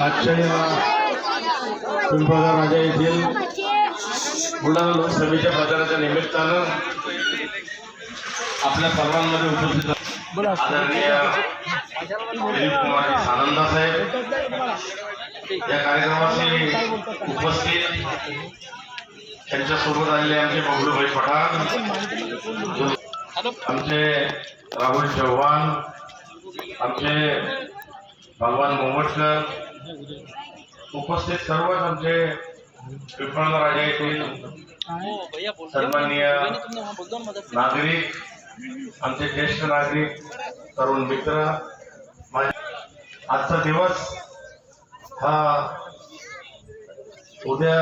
आजच्या या पिंपळगाव राजा येथील बुलढाणा लोकसभेच्या प्रचाराच्या निमित्तानं आपल्या सर्वांमध्ये उपस्थित आदरणीय दिलीप कुमार सानंदा साहेब. या कार्यक्रमाशी उपस्थित त्यांच्यासोबत आलेले आमचे बबलूभाई पठाण आमचे राहुल चव्हाण आमचे भगवान मोमटकर उपस्थित सर्वच आमचे पिंपळगाव राजा येथील सन्माननीय नागरिक आमचे ज्येष्ठ नागरिक तरुण मित्र आजचा दिवस हा उद्या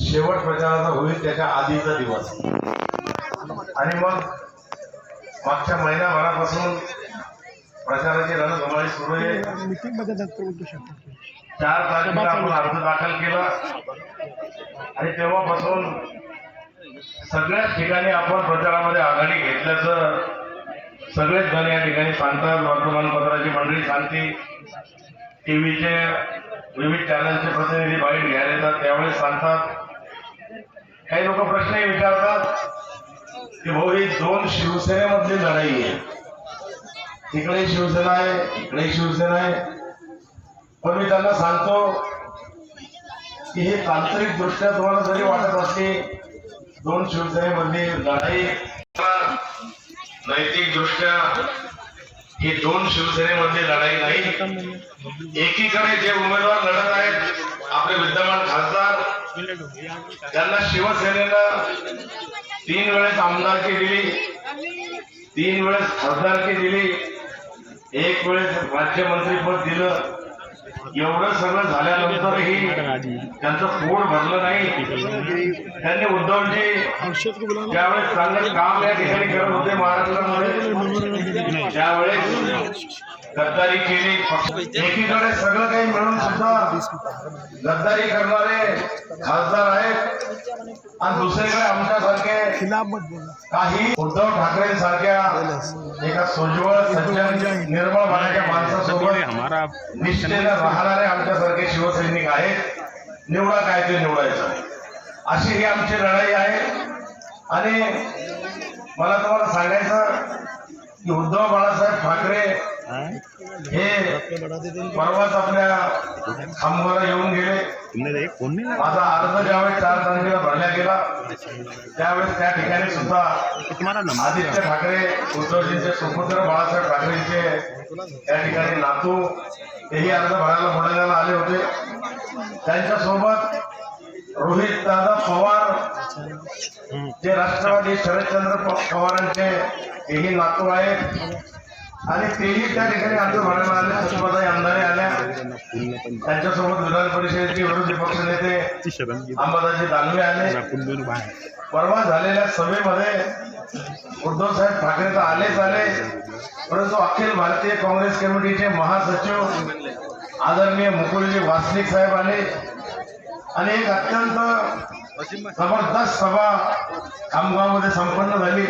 शेवट प्रचाराचा होईल त्याच्या आधीचा दिवस. आणि मग मागच्या महिनाभरापासून प्रचाराची रणधुमाळी सुरू आहे. मीटिंगमध्ये नंतर बोलू शकतो चार तारखेला आपण अर्ज दाखल केला. आणि तेव्हापासून सगळ्याच ठिकाणी आपण प्रचारामध्ये आघाडी घेतल्याचं सगळेच जण या ठिकाणी सांगतात. वर्तमानपत्राची मंडळी सांगते. टीव्हीचे विविध चॅनलचे प्रतिनिधी बाईट घ्यायला येतात त्यावेळेस सांगतात. काही लोक प्रश्नही विचारतात की भाऊ ही दोन शिवसेनेमधली लढाई आहे. तिकडे शिवसेना आहे इकडे शिवसेना आहे. पण मी त्यांना सांगतो की हे तांत्रिक दृष्ट्या तुम्हाला जरी वाटत असते दोन शिवसेनेमधली लढाई नैतिक दृष्ट्या ही दोन शिवसेनेमधली लढाई नाही. एकीकडे जे उमेदवार लढत आहेत आपले विद्यमान खासदार त्यांना शिवसेनेनं तीन वेळेस आमदारकी दिली तीन वेळेस खासदारकी दिली. एक वेळेस राज्यमंत्रीपद दिलं. एवढं सगळं झाल्यानंतरही त्यांचं पोट भरलं नाही. त्यांनी उद्धवजी ज्यावेळेस चांगलं काम या ठिकाणी करत होते महाराष्ट्रामध्ये त्यावेळेस गद्दारी केली. एकीकडे सगळं काही मिळून सुद्धा गद्दारी करणारे खासदार आहेत. आणि दुसरीकडे आमच्यासारखे काही उद्धव ठाकरे सारख्या एका सोज्वळ सज्जन निर्मळ मनाच्या माणसासोबत निष्ठेनं राहणारे आमच्यासारखे शिवसैनिक आहेत. निवडा काय ते निवडायचं. अशी ही आमची लढाई आहे. आणि मला तुम्हाला सांगायचं की उद्धव बाळासाहेब ठाकरे हे परवाच आपल्या खांबाला येऊन गेले. माझा अर्ज ज्यावेळेस चार तारखेला भरला गेला त्यावेळेस त्या ठिकाणी सुद्धा आदित्य ठाकरे उद्धवजींचे सुपुत्र बाळासाहेब ठाकरेंचे त्या ठिकाणी नातू तेही अर्ज भरायला बुलढाण्याला आले होते. त्यांच्यासोबत रोहित दादा पवार जे राष्ट्रवादी शरदचंद्र पवारांचे तेही नातू आहेत. आणि तेही त्या ठिकाणी अर्ज भरायला आले सुषमाताई आमदारे आल्या. त्यांच्यासोबत विधान परिषदेचे विरोधी पक्षनेते अंबादाजी दानवे आले. परवा झालेल्या सभेमध्ये उद्धव साहेब ठाकरे तर आलेच आले परंतु अखिल भारतीय काँग्रेस कमिटीचे महासचिव आदरणीय मुकुलजी वासनिक साहेब आले. आणि एक अत्यंत जबरदस्त सभा खामगावमध्ये संपन्न झाली.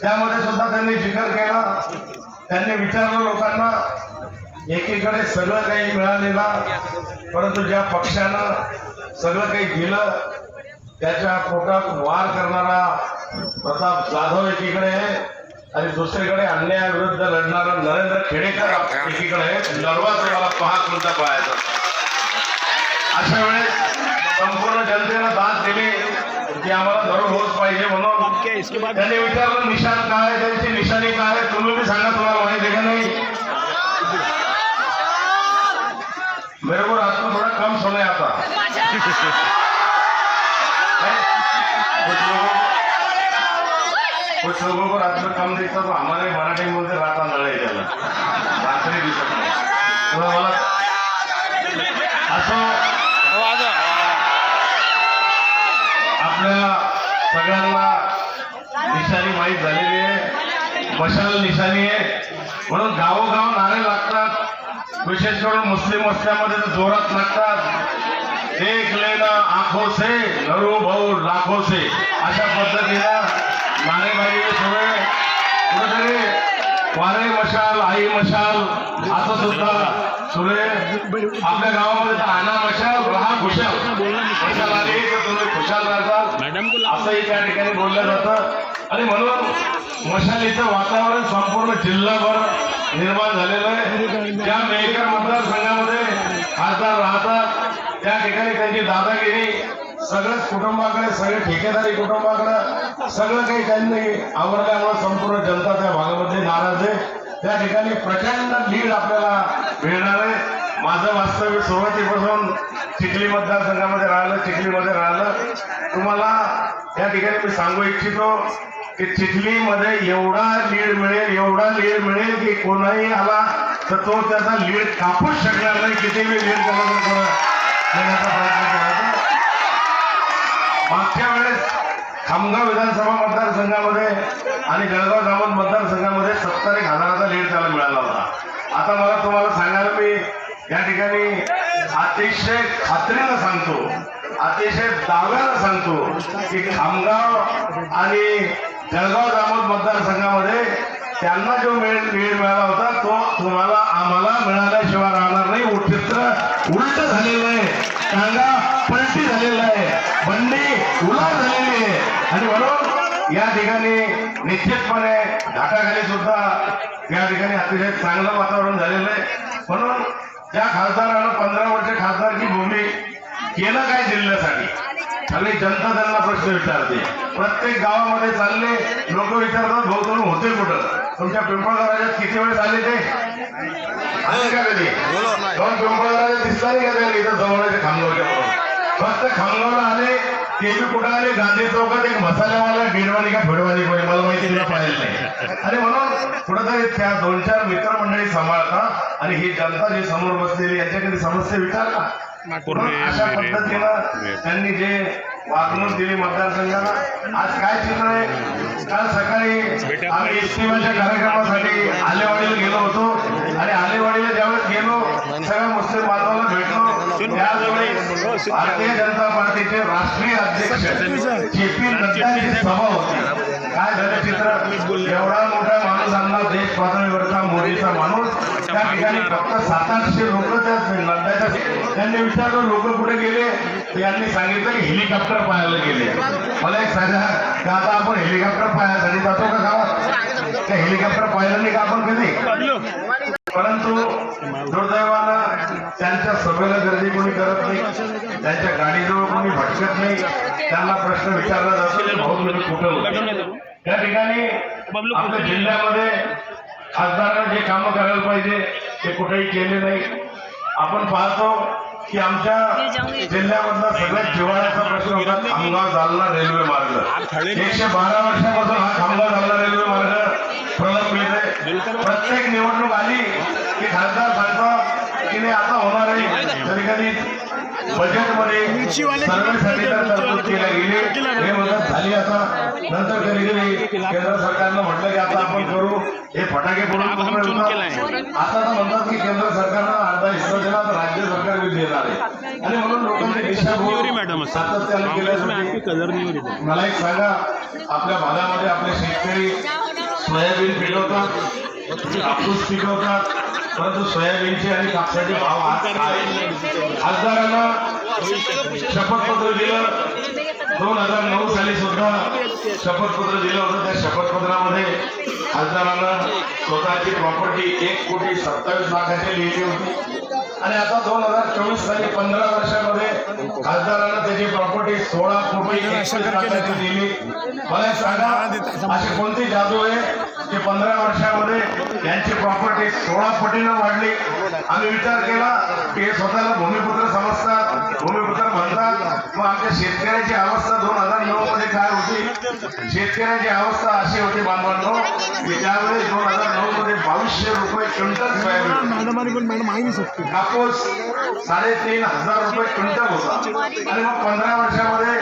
त्यामध्ये सुद्धा त्यांनी जिकर केला. त्यांनी विचारलं लोकांना एकीकडे सगळं काही मिळालेला परंतु ज्या पक्षानं सगळं काही दिलं त्याच्या पोटात वार करणारा प्रताप जाधव एकीकडे आहे आणि दुसरीकडे अन्यायाविरुद्ध लढणारा नरेंद्र खेडेकर एकीकडे आहे. लढवा तुम्हाला पहा कोणता पाहायचा अशा वेळेस संपूर्ण जनतेनं दाद दिली की आम्हाला धरून होत पाहिजे म्हणून. क्या इसके बाद त्यांनी विचारलं निशाण काय आहे, त्यांची निशाणी काय आहे? तुम्ही बी सांगा तुम्हाला माहिती आहे का नाही? मेरे को रात को थोड़ा कम सोने आता? कुछ लोगों को रात में कम तो हमारे मराठी मध्ये बोलते रात नळे त्याला रात्री दिसत नाही मला असं आपल्या सगळ्यांना निशाणी माहीत झालेली आहे. मशाल निशाणी आहे. म्हणून गावोगाव नारे लागतात. विशेष करून मुस्लिम वस्त्यामध्ये जोरात लागतात. देख लेना आंखों से नरू भाऊ लाखो से अशा पद्धतीनं नारेबाजी सुरू आहे कुठेतरी वारे मशाल आई मशाल असं सुद्धा सुरू आपल्या गावामध्ये तर आणा मशाल राहा खुशाल. मशाल आली तर तुम्ही खुशाल को असंही त्या ठिकाणी बोललं जातं. आणि म्हणून मशालीचं वातावरण संपूर्ण जिल्हाभर निर्माण झालेलं आहे. ज्या मेहकर मतदारसंघामध्ये खासदार राहतात त्या ठिकाणी त्यांची दादागिरी सगळंच कुटुंबाकडे सगळे ठेकेदारी कुटुंबाकडे सगळं काही त्यांनी आवडल्यामुळे संपूर्ण जनता त्या भागामध्ये नाराज आहे. त्या ठिकाणी प्रचंड लीड आपल्याला मिळणार आहे. माझं वास्तव्य सुरुवातीपासून चिखली मतदारसंघामध्ये राहिलं चिखलीमध्ये राहिलं. तुम्हाला या ठिकाणी मी सांगू इच्छितो की चिखलीमध्ये एवढा लीड मिळेल एवढा लीड मिळेल की कोणाही आला तर तो त्याचा लीड कापूच शकणार नाही किती मी लीड करणार देण्याचा प्रयत्न केला मागच्या वेळेस खामगाव विधानसभा मतदारसंघामध्ये आणि जळगाव जामोद मतदारसंघामध्ये सत्तर एक हजाराचा लीड त्याला मिळाला होता. आता मला तुम्हाला सांगायला मी या ठिकाणी अतिशय खात्रीनं सांगतो अतिशय दाव्यानं सांगतो की खामगाव आणि जळगाव जामोद मतदारसंघामध्ये त्यांना जो वेळ वेळ मिळाला होता तो तुम्हाला आम्हाला मिळाल्याशिवाय राहणार नाही. चित्र उलट झालेलं आहे. टांगा पलटी झालेला आहे. बंडी उलार झालेली आहे. आणि म्हणून या ठिकाणी निश्चितपणे घाटाखाली सुद्धा या ठिकाणी अतिशय चांगलं वातावरण झालेलं आहे. म्हणून त्या खासदारानं पंधरा वर्ष खासदारची भूमी केलं काय जिल्ह्यासाठी आणि जनता त्यांना प्रश्न विचारते. प्रत्येक गावामध्ये चालले लोक विचारतात भाऊ तुम्ही होते कुठं? तुमच्या पिंपळगावाच्यात किती वेळेस आले ते? आले का कधी दोन पिंपळगावाच्या दिसला नाही का त्याला? इथं जवळचे खामगावच्या फक्त खामगावला आले ते बी कुठं आले? गांधी चौकात एक मसाल्यावाला गिडवाणी का फिडवाणी कोणी? मला माहिती नाही पाहिजे नाही. आणि म्हणून कुठंतरी त्या दोन चार मित्रमंडळी सांभाळता आणि ही जनता जी समोर बसलेली याच्याकडे समस्या विचारता त्यांनी जे वागणूक दिली मतदारसंघाला आज काय चित्र आहे? काल सकाळी आम्ही इस्तिमाच्या कार्यक्रमासाठी आलेवाडीला गेलो होतो. आणि आलेवाडीला ज्यावेळेस गेलो सगळ्या मुस्लिम बांधवांना भेटलो. त्यावेळेस भारतीय जनता पार्टीचे राष्ट्रीय अध्यक्ष जे पी नड्डाची सभा होती. काय झालं चित्र एवढा मोठा माणूस आणला देश पातळीवरचा मोदीचा माणूस. त्या ठिकाणी फक्त सात आठशे लोक त्या त्यांनी विचारलं लोक कुठे गेले? यांनी सांगितलं की हेलिकॉप्टर पाहायला गेले. मला एक सांगा का आता आपण हेलिकॉप्टर पाहण्यासाठी जातो का गावात? त्या हेलिकॉप्टर पाहिलं नाही का आपण कधी? परंतु दुर्दैवानं त्यांच्या सभेला गर्दी कोणी करत नाही त्यांच्या गाडीजवळ कोणी भटकत नाही त्यांना प्रश्न विचारला जातो भाऊ तुम्ही कुठं त्या ठिकाणी आपल्या जिल्ह्यामध्ये खासदारांना जे कामं करायला पाहिजे ते कुठेही केले नाही. आपण पाहतो की आमच्या जिल्ह्यामधला सगळ्यात जिव्हाळ्याचा प्रश्न होता खामगाव जालना रेल्वे मार्ग. एकशे बारा वर्षापासून हा खामगाव जालना रेल्वे मार्ग प्रलंबित आहे प्रत्येक निवडणूक आली की खासदार सांगतो की नाही आता होणार आहे. कधी कधी बजेटमध्ये सर्वेसाठी तर तरतूद केल्या गेली हे मदत झाली आता. नंतर कधी कधी केंद्र सरकारनं म्हटलं की आता आपण करू हे फटाके फोडून. आता तर म्हणतात की केंद्र सरकारनं अर्धा हिस्सा दिला तर राज्य सरकार बी देणार आहे. आणि म्हणून लोकांची दिशाभूल सातत्यानं केल्यासाठी हो मला एक सांगा आपल्या भागामध्ये आपले शेतकरी सोयाबीन पिकवतात कापूस पिकवतात परंतु सोयाबीनचे आणि कापसाचे भाव आज काय खासदारांना शपथपत्र दिलं. दोन हजार नऊ साली सुद्धा शपथपत्र दिलं होतं. त्या शपथपत्रामध्ये खासदारांना स्वतःची प्रॉपर्टी एक कोटी सत्तावीस लाखाची लिहिली होती. आणि आता दोन हजार चोवीस साली पंधरा वर्षामध्ये खासदारांना त्याची प्रॉपर्टी सोळा कोटी दिली. मला सांगा अशी कोणती जादू आहे? की पंधरा वर्षामध्ये यांची प्रॉपर्टी सोळा पटीनं वाढली. आम्ही विचार केला की हे स्वतःला भूमिपुत्र समजतात भूमिपुत्र म्हणतात. मग आमच्या शेतकऱ्याची अवस्था दोन हजार नऊ मध्ये काय होती? शेतकऱ्याची अवस्था अशी होती बांधवांनो की ज्यावेळेस दोन हजार नऊ मध्ये बावीसशे रुपये क्विंटल सोयाबीन कापूस साडेतीन हजार रुपये क्विंटल होता. आणि मग पंधरा वर्षामध्ये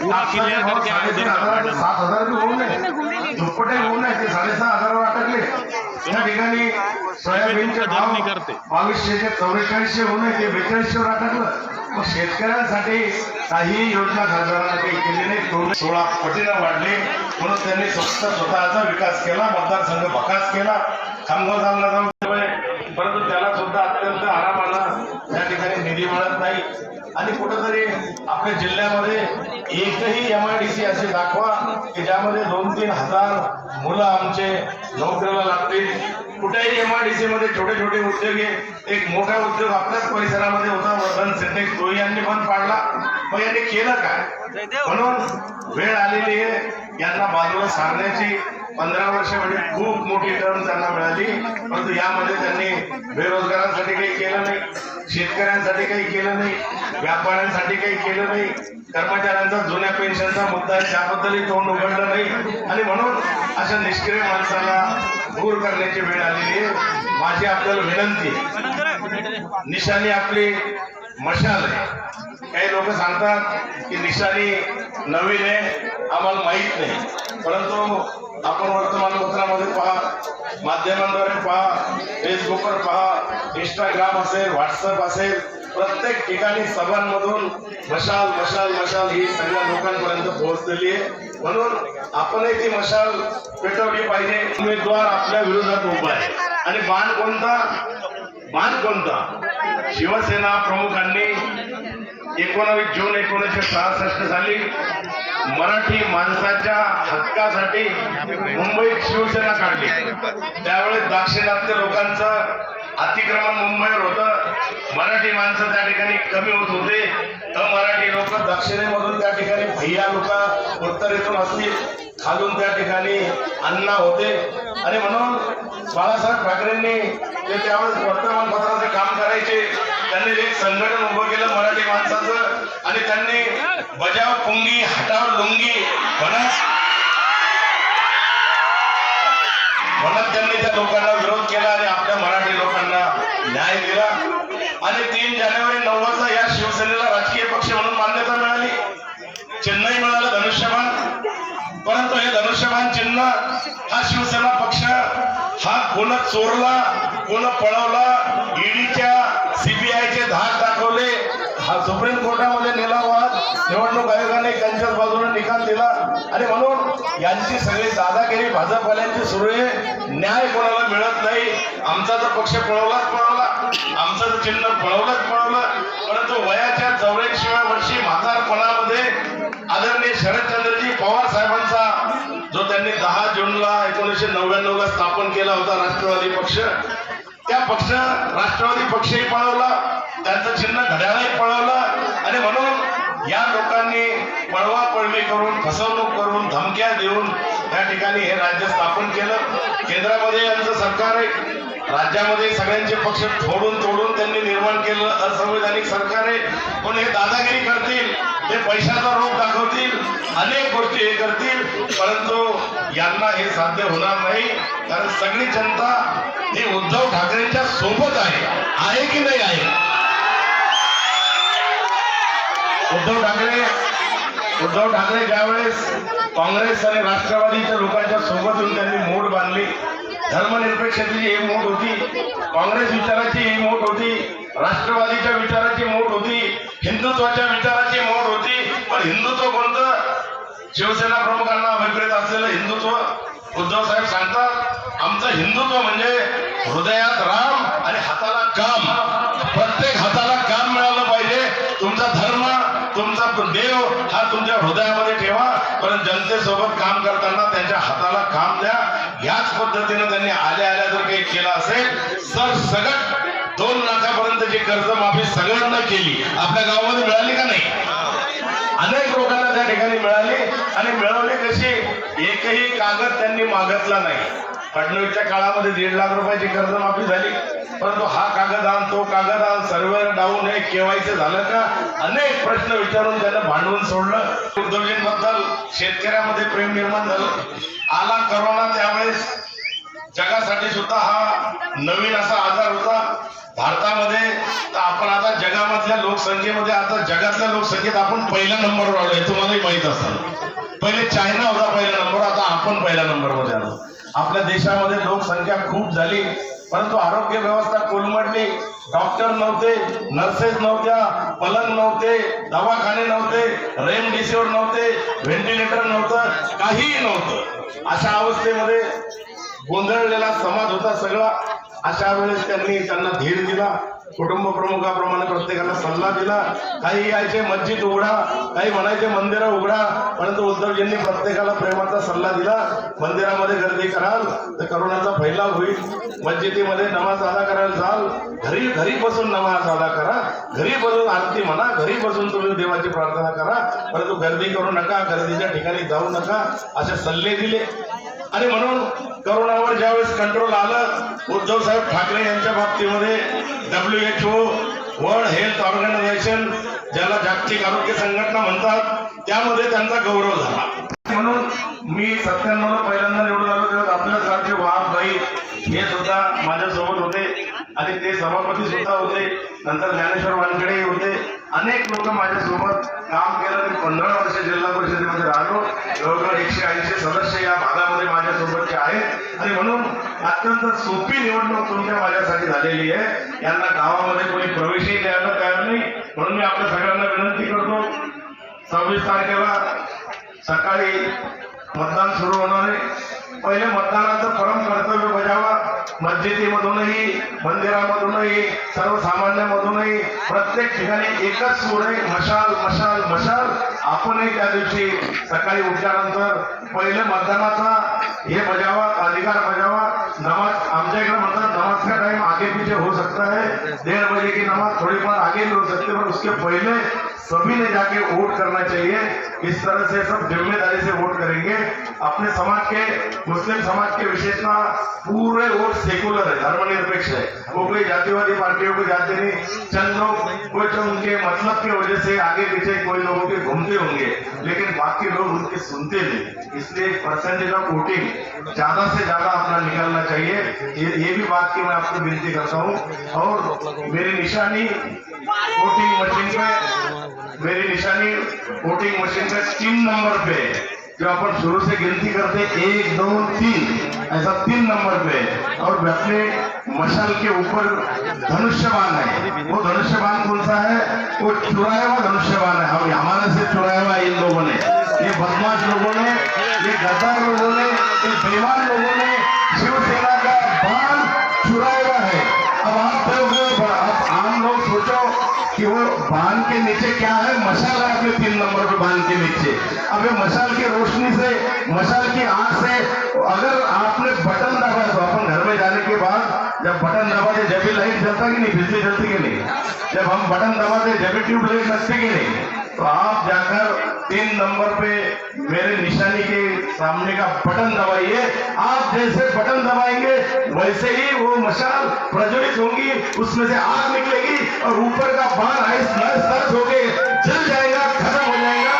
साडेतीन हजाराचे सात हजार बी होऊ नये दुप्पटे होऊ नये ते साडेसहा हजारावर अटकले या ठिकाणी सोयाबीनचे भाव बावीसशे चौवेचाळीसशे होऊ नये ते बेचाळीसशेवर अटकलं मग शेतकऱ्यांसाठी काही योजना खासदारांना काही केली नाही दोन सोळा पटीनं वाढले. म्हणून त्यांनी फक्त स्वतःचा विकास केला. मतदारसंघ भकास केला. खामगाव जाऊन परंतु त्याला सुद्धा अत्यंत नाही आणि कुठंतरी आपल्या जिल्ह्यामध्ये एकही एम आय डी सी असे दाखवा की ज्यामध्ये दोन तीन हजार मुलं आमचे नोकरीला लागतील. कुठेही एम आय डी सी मध्ये छोटे छोटे उद्योग आहे एक मोठा उद्योग आपल्याच परिसरामध्ये होता वर्धन सिंटेक्स तो यांनी पण पाडला. मग यांनी केलं काय? म्हणून वेळ आलेली आहे यांना बाजूला सांगण्याची पंधरा वर्ष म्हणजे खूप मोठी टर्म त्यांना मिळाली. परंतु यामध्ये त्यांनी बेरोजगारांसाठी काही केलं नाही शेतकऱ्यांसाठी काही केलं नाही व्यापाऱ्यांसाठी काही केलं नाही कर्मचाऱ्यांचा जुन्या पेन्शनचा मुद्दा आहे त्याबद्दलही तोंड उघडलं नाही. आणि म्हणून अशा निष्क्रिय माणसाला दूर करण्याची वेळ आलेली आहे. माझी आपल्याला विनंती निशाने निशाणी आपली मशाल. आहे काही लोक सांगतात की निशाणी नवीन आहे आम्हाला माहीत नाही. परंतु आपण वर्तमानपत्रामध्ये पहा माध्यमांद्वारे पहा फेसबुकवर पहा इंस्टाग्राम असेल व्हॉट्सअप असेल प्रत्येक ठिकाणी सभांमधून मशाल मशाल मशाल ही सगळ्या लोकांपर्यंत पोहोचलेली आहे. म्हणून आपणही ती मशाल पेटवली पाहिजे. उमेदवार आपल्या विरोधात उभा आहे. आणि बाण कोणता? बाण कोणता? शिवसेना प्रमुखांनी एकोणावीस जून एकोणीसशे सहासष्ट साली मराठी माणसाच्या हक्कासाठी मुंबईत शिवसेना काढली. त्यावेळेस दाक्षिणात्य लोकांचं अतिक्रमण मुंबईवर होतं. मराठी माणसं त्या ठिकाणी कमी होत होते. अमराठी लोक दक्षिणेमधून त्या ठिकाणी भैया लोक उत्तरेतून असतील. खालून त्या ठिकाणी अण्णा होते. आणि म्हणून बाळासाहेब ठाकरेंनी जे त्यावेळेस वर्तमानपत्राचं काम करायचे त्यांनी एक संघटन उभं केलं मराठी माणसाचं आणि त्यांनी बजाव पुंगी हटाव लुंगी म्हणत म्हणत त्यांनी त्या लोकांना विरोध केला आणि आपल्या मराठी लोकांना न्याय दिला. आणि तीन जानेवारी नव्वदला या शिवसेनेला राजकीय पक्ष म्हणून मान्यता मिळाली. चेन्नई मिळालं धनुष्यबाण. परंतु हे धनुष्यबाण चिन्ह हा शिवसेना पक्ष हा कोण चोरला कोण पळवला ईडीच्या सीबीआयचे धाक दाखवले हा सुप्रीम कोर्टामध्ये नेला वाद निवडणूक आयोगाने त्यांच्याच बाजूने निकाल दिला. आणि म्हणून यांची सगळी दादागिरी भाजपवाल्यांची सुरू आहे. न्याय कोणाला मिळत नाही आमचा तर पक्ष पळवलाच पळवला आमचं तर चिन्ह पळवलंच पळवलं. परंतु वयाच्या चौऱ्याऐंशीव्या वर्षी म्हातारपणामध्ये आदरणीय शरदचंद्रजी पवार साहेबांचा जो त्यांनी दहा जूनला एकोणीसशे नव्याण्णव ला स्थापन केला होता राष्ट्रवादी पक्ष त्या पक्ष राष्ट्रवादी पक्षही पळवला त्यांचं चिन्ह घड्याळही पळवलं आणि म्हणून या लोकांनी पळवा पळवी करून फसवणूक करून धमक्या देऊन त्या ठिकाणी हे राज्य स्थापन केलं. केंद्रामध्ये यांचं सरकार आहे राज्यामध्ये सगळ्यांचे पक्ष फोडून तोडून त्यांनी निर्माण केलं असंवैधानिक सरकार आहे. पण हे दादागिरी करतील ते पैशाचा रोग दाखवतील अनेक गोष्टी हे करतील. परंतु यांना हे साध्य होणार नाही. कारण सगळी जनता ही उद्धव ठाकरेंच्या सोबत आहे. आहे की नाही आहे? उद्धव ठाकरे उद्धव ठाकरे ज्यावेळेस काँग्रेस आणि राष्ट्रवादीच्या लोकांच्या सोबत येऊन त्यांनी मोड बांधली धर्मनिरपेक्षतेची ही मोठ होती. काँग्रेस विचाराची ही मोठ होती. राष्ट्रवादीच्या विचाराची मोठ होती. हिंदुत्वाच्या विचाराची मोठ होती. पण हिंदुत्व कोणतं? शिवसेना प्रमुखांना अभिप्रेत असलेलं हिंदुत्व. उद्धव साहेब सांगतात आमचं हिंदुत्व म्हणजे हृदयात राम आणि हाताला काम. प्रत्येक हाताला काम मिळालं पाहिजे. तुमचा धर्म तुमचा देव हा तुमच्या हृदयामध्ये ठेवा. पण जनतेसोबत काम करताना त्यांच्या हाताला काम द्या. याच पद्धतीनं त्यांनी आल्या आल्या जर काही केलं असेल सर सगळं दोन लाखापर्यंतची कर्जमाफी सगळ्यांना केली आपल्या गावामध्ये मिळाली का नाही? अनेक लोकांना त्या ठिकाणी मिळाली आणि मिळवली कशी? एकही कागद त्यांनी मागितला नाही. फडणवीसच्या काळामध्ये दीड लाख रुपयाची कर्जमाफी झाली. परंतु हा कागद आण तो कागद आण सर्व्हर डाऊन हे केवायचं झालं का? अनेक प्रश्न विचारून त्यानं भांडवल सोडलं. उद्योगींबद्दल शेतकऱ्यामध्ये प्रेम निर्माण झालं. आला करोना त्यावेळेस. जगासाठी सुद्धा हा नवीन असा आजार होता. भारतामध्ये तर आपण आता जगामधल्या लोकसंख्येमध्ये आता जगातल्या लोकसंख्येत आपण पहिल्या नंबरवर आलो. हे तुम्हालाही माहीत असेल. पहिले चायना होता पहिला नंबर आता आपण पहिल्या नंबरमध्ये आलो. आपल्या देशामध्ये लोकसंख्या खूप झाली. परंतु आरोग्य व्यवस्था कोलमडली. डॉक्टर नव्हते नर्सेस नव्हत्या पलंग नव्हते दवाखाने नव्हते रेमडेसिवीर नव्हते व्हेंटिलेटर नव्हतं काहीही नव्हतं. अशा अवस्थेमध्ये गोंधळलेला समाज होता सगळा. अशा वेळेस त्यांनी त्यांना धीर दिला कुटुंब प्रमुखाप्रमाणे प्रत्येकाला सल्ला दिला. काही यायचे मस्जिद उघडा काही म्हणायचे मंदिरं उघडा परंतु उद्धवजींनी प्रत्येकाला प्रेमाचा सल्ला दिला. मंदिरामध्ये गर्दी कराल तर करोनाचा फैलाव होईल. मस्जिदीमध्ये नमाज अदा करायला जाल. घरी घरी बसून नमाज अदा करा. घरी बसून आरती म्हणा. घरी बसून तुम्ही देवाची प्रार्थना करा. परंतु गर्दी करू नका. गर्दीच्या ठिकाणी जाऊ नका. असे सल्ले दिले. आणि म्हणून करोनावर ज्यावेळेस कंट्रोल आलं उद्धव साहेब ठाकरे यांच्या बाबतीमध्ये W H O world health organisation ज्याला जागतिक आरोग्य संघटना म्हणतात त्यामध्ये त्यांचा गौरव झाला. म्हणून मी सत्त्याण्णव पहिल्यांदा निवडून आलो तेव्हा आपल्यासारखे वाहन भाई हे सुद्धा माझ्यासोबत होते. आणि ते सभापती सुद्धा होते. नंतर ज्ञानेश्वर वानखेडे होते. अनेक लोक माझ्यासोबत काम केलं. मी पंधरा वर्ष जिल्हा परिषदेमध्ये राहिलो. आणि म्हणून अत्यंत सोपी निवडणूक तुमच्या माझ्यासाठी झालेली आहे. यांना गावामध्ये कोणी प्रवेशही द्यायला तयार नाही. म्हणून मी आपल्या सगळ्यांना विनंती करतो. सव्वीस तारखेला सकाळी मतदान सुरू होणार आहे. पहिले मतदानाचं परम कर्तव्य बजावा. मस्जिदीमधूनही मंदिरामधूनही सर्वसामान्यामधूनही प्रत्येक ठिकाणी एकच सूर आहे मशाल मशाल मशाल. आपणही त्या दिवशी सकाळी उठल्यानंतर पहिले मतदानाचा हे बजावा अधिकार बजावा. नमाज आमच्या इकडे म्हणतात नमाज का टाइम आगे पीछे हो सकता है? डेढ़ बजे की नमाज थोड़ी बार आगे भी हो सकती है पर उसके पहले सभी ने जाके वोट करना चाहिए। इस तरह से सब जिम्मेदारी से वोट करेंगे। अपने समाज के मुस्लिम समाज के विशेषता पूरे वोट सेकुलर है धर्मनिरपेक्ष है। वो कोई जातिवादी पार्टियों को जाते नहीं चंद लोग कुछ उनके मतलब की वजह से आगे पीछे कोई लोगों के घूमते होंगे लेकिन बाकी लोग उनके सुनते नहीं। इसलिए परसेंटेज ऑफ़ वोटिंग ज़्यादा से ज़्यादा अपना निकालना चाहिए। ये, ये भी बात की मैं आपको विनती करता हूँ। और मेरी निशानी वोटिंग मशीन पे मेरी निशानी वोटिंग मशीन पे तीन नंबर पे है। जो अपन शुरू से गिनती करते एक दो तीन. ऐसा तीन नंबर पे. है। और अपने मशाल के ऊपर धनुष्यबान है वो धनुष्यबान कौन सा है? वो चुराया हुआ धनुष्यबान है हम हमारे से चुराया हुआ इन लोगों ने. ये बदमाश लोगों ने ये गद्दार लोगों ने ये बेमान लोगों ने मशाल है अपने तीन नंबर पे बांध के नीचे अब ये मशाल की रोशनी से मशाल की आंख से अगर आपने बटन दबा तो अपन घर में जाने के बाद जब बटन दबाते जब भी लाइट जलता कि नहीं बिजली जलती कि नहीं? जब हम बटन दबाते जब भी ट्यूब लाइट लगती कि नहीं? तो आप जाकर तीन नंबर पे मेरे निशानी के सामने का बटन दबाइए। आप जैसे बटन दबाएँगे, वैसे ही वो मशाल प्रज्वलित होंगी, उसमें से आग निकलेगी और ऊपर का बाण आइस नस नस होके जल जाएगा, खत्म हो जाएगा।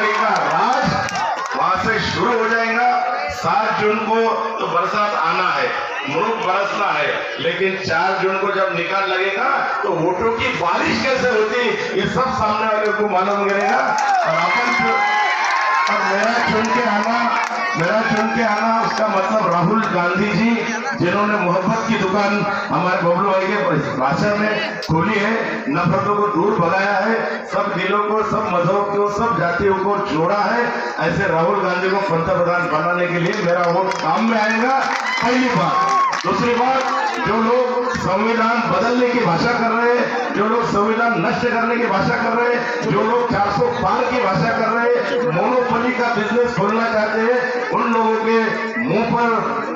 पे का राज, वहाँ से शुरू हो जाएगा। सात जून को तो बरसात आना है। मुरुख बरसना है। लेकिन चार जून को जब निकाल लगेगा तो वोटों की बारिश कैसे होती? ये सब सामने वाले को मालूम गिरेगा और अपन और मेरा चुन के आना, मेरा चुन के आना, उसका मतलब राहुल गांधी जी, जिन्होंने मोहब्बत की दुकान हमारे बबलू भाई के भाषण में खोली है, नफरतों को दूर भगाया है, सब दिलों को, सब मजहबों को, सब जातियों को जोड़ा है, ऐसे राहुल गांधी को पंतप्रधान बनाने के लिए मेरा वोट काम में आएगा। पहली बात। दूसरी बात जो लोग संविधान बदलने की भाषा कर रहे हैं जो लोग संविधान नष्ट करने की भाषा कर रहे हैं जो लोग 400 पार की भाषा कर रहे हैं मोनोपोली का बिजनेस खोलना चाहते हैं उन लोगों के मुंह पर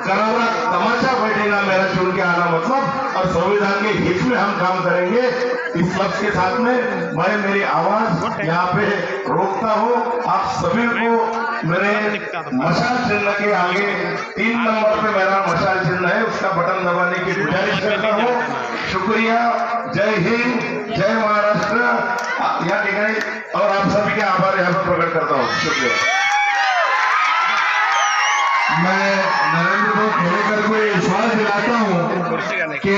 करारा तमाचा बैठेगा मेरा चुन के आना मतलब। और संविधान के हित में हम काम करेंगे। इस लक्ष्य के साथ में मैं मेरी आवाज यहाँ पे रोकता हूँ। आप सभी को मेरे मशाल चिन्ह के आगे तीन नंबर पे मेरा मशाल चिन्ह है उसका बटन दबाने की गुजारिश करता हूँ। शुक्रिया जय हिंद जय महाराष्ट्र। या ठिकाणी और आप सभी के आभार यहाँ पर प्रकट करता हूँ। शुक्रिया। मैं नरेंद्र भाई खेड़ेकर को विश्वास दिलाता हूँ कि